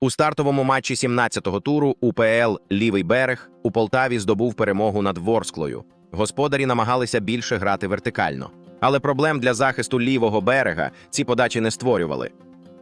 У стартовому матчі 17-го туру УПЛ Лівий берег у Полтаві здобув перемогу над Ворсклою. Господарі намагалися більше грати вертикально. Але проблем для захисту лівого берега ці подачі не створювали.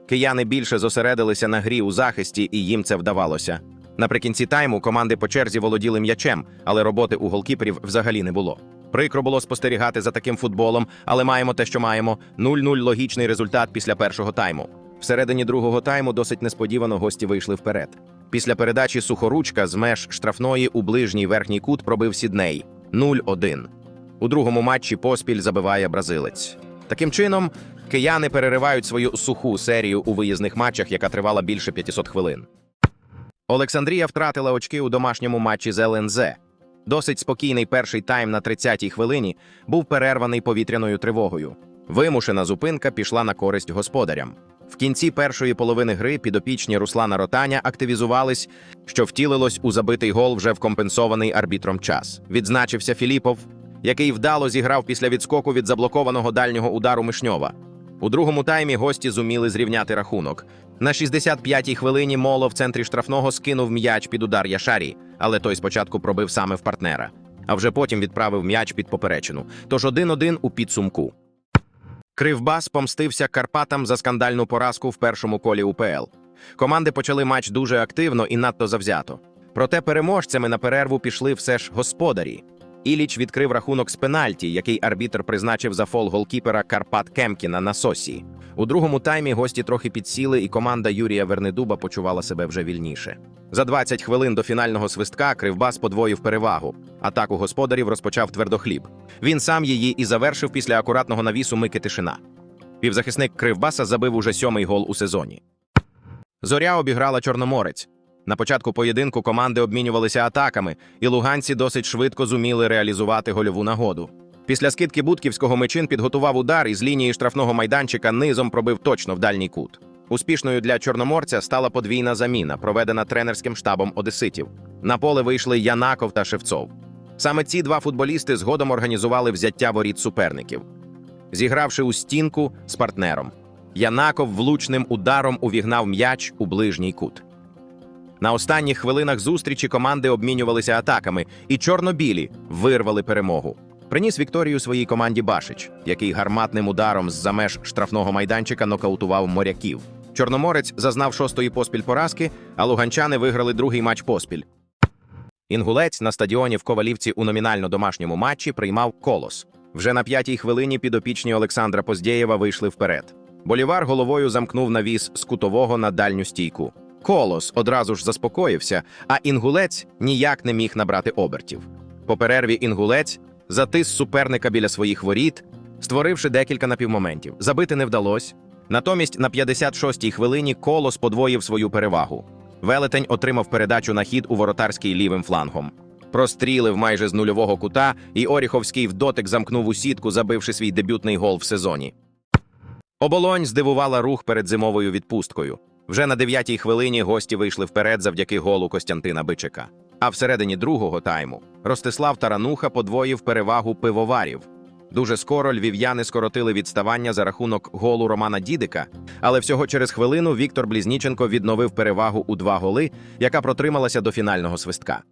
Кияни більше зосередилися на грі у захисті, і їм це вдавалося. Наприкінці тайму команди по черзі володіли м'ячем, але роботи у голкіперів взагалі не було. Прикро було спостерігати за таким футболом, але маємо те, що маємо. 0-0 логічний результат після першого тайму. Всередині другого тайму досить несподівано гості вийшли вперед. Після передачі сухоручка з меж штрафної у ближній верхній кут пробив Сідней 0-1. У другому матчі поспіль забиває бразилець. Таким чином, кияни переривають свою суху серію у виїзних матчах, яка тривала більше 500 хвилин. Олександрія втратила очки у домашньому матчі з ЛНЗ. Досить спокійний перший тайм на 30-й хвилині був перерваний повітряною тривогою. Вимушена зупинка пішла на користь господарям. В кінці першої половини гри підопічні Руслана Ротаня активізувались, що втілилось у забитий гол вже в компенсований арбітром час. Відзначився Філіпов, який вдало зіграв після відскоку від заблокованого дальнього удару Мишньова. У другому таймі гості зуміли зрівняти рахунок. На 65-й хвилині Моло в центрі штрафного скинув м'яч під удар Яшарі, але той спочатку пробив саме в партнера, а вже потім відправив м'яч під поперечину. Тож 1-1 у підсумку. Кривбас помстився Карпатам за скандальну поразку в першому колі УПЛ. Команди почали матч дуже активно і надто завзято. Проте переможцями на перерву пішли все ж господарі. Іліч відкрив рахунок з пенальті, який арбітр призначив за фол голкіпера Карпат Кемкіна на сосі. У другому таймі гості трохи підсіли, і команда Юрія Вернедуба почувала себе вже вільніше. За 20 хвилин до фінального свистка Кривбас подвоїв перевагу. Атаку господарів розпочав твердохліб. Він сам її і завершив після акуратного навісу Мики Тишина. Півзахисник Кривбаса забив уже сьомий гол у сезоні. Зоря обіграла Чорноморець. На початку поєдинку команди обмінювалися атаками, і луганці досить швидко зуміли реалізувати гольову нагоду. Після скидки Будківського Мичин підготував удар і з лінії штрафного майданчика низом пробив точно в дальній кут. Успішною для чорноморця стала подвійна заміна, проведена тренерським штабом одеситів. На поле вийшли Янаков та Шевцов. Саме ці два футболісти згодом організували взяття воріт суперників, зігравши у стінку з партнером. Янаков влучним ударом увігнав м'яч у ближній кут. На останніх хвилинах зустрічі команди обмінювалися атаками, і чорно-білі вирвали перемогу. Приніс Вікторію своїй команді Башич, який гарматним ударом з-за меж штрафного майданчика нокаутував моряків. Чорноморець зазнав шостої поспіль поразки, а луганчани виграли другий матч поспіль. Інгулець на стадіоні в Ковалівці у номінально домашньому матчі приймав колос. Вже на п'ятій хвилині підопічні Олександра Поздєєва вийшли вперед. Болівар головою замкнув навіс з кутового на дальню стійку. Колос одразу ж заспокоївся, а інгулець ніяк не міг набрати обертів. По перерві інгулець затис суперника біля своїх воріт, створивши декілька напівмоментів. Забити не вдалося. Натомість на 56-й хвилині колос подвоїв свою перевагу. Велетень отримав передачу на хід у воротарський лівим флангом. Прострілив майже з нульового кута, і Оріховський в дотик замкнув у сітку, забивши свій дебютний гол в сезоні. Оболонь здивувала рух перед зимовою відпусткою. Вже на дев'ятій хвилині гості вийшли вперед завдяки голу Костянтина Бичика. А всередині другого тайму Ростислав Тарануха подвоїв перевагу пивоварів. Дуже скоро львів'яни скоротили відставання за рахунок голу Романа Дідика, але всього через хвилину Віктор Блізніченко відновив перевагу у два голи, яка протрималася до фінального свистка.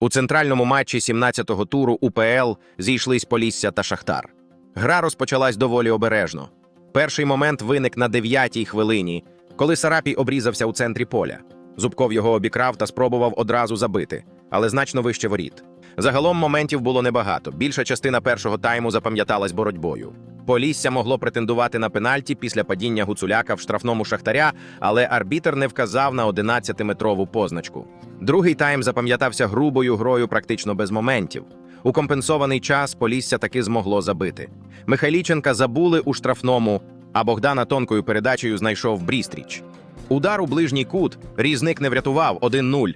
У центральному матчі 17-го туру УПЛ зійшлись Полісся та Шахтар. Гра розпочалась доволі обережно. Перший момент виник на дев'ятій хвилині, коли Сарапій обрізався у центрі поля. Зубков його обікрав та спробував одразу забити, але значно вище воріт. Загалом моментів було небагато. Більша частина першого тайму запам'яталась боротьбою. Полісся могло претендувати на пенальті після падіння Гуцуляка в штрафному шахтаря, але арбітер не вказав на 11-метрову позначку. Другий тайм запам'ятався грубою грою практично без моментів. У компенсований час Полісся таки змогло забити. Михайліченка забули у штрафному, а Богдана тонкою передачею знайшов Брістріч. Удар у ближній кут різник не врятував 1-0.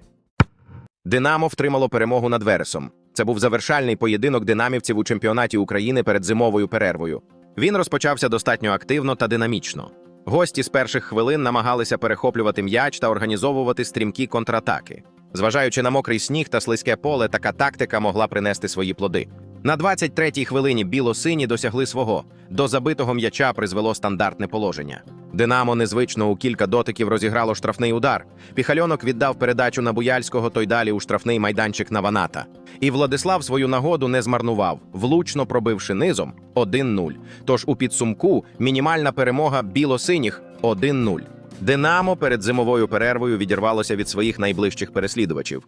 Динамо втримало перемогу над Вересом. Це був завершальний поєдинок динамівців у чемпіонаті України перед зимовою перервою. Він розпочався достатньо активно та динамічно. Гості з перших хвилин намагалися перехоплювати м'яч та організовувати стрімкі контратаки. Зважаючи на мокрий сніг та слизьке поле, така тактика могла принести свої плоди. На 23-й хвилині біло-сині досягли свого. До забитого м'яча призвело стандартне положення. Динамо незвично у кілька дотиків розіграло штрафний удар. Піхальонок віддав передачу на Буяльського, той далі у штрафний майданчик на Ваната. І Владислав свою нагоду не змарнував, влучно пробивши низом 1-0. Тож у підсумку мінімальна перемога білосиніх 1-0. Динамо перед зимовою перервою відірвалося від своїх найближчих переслідувачів.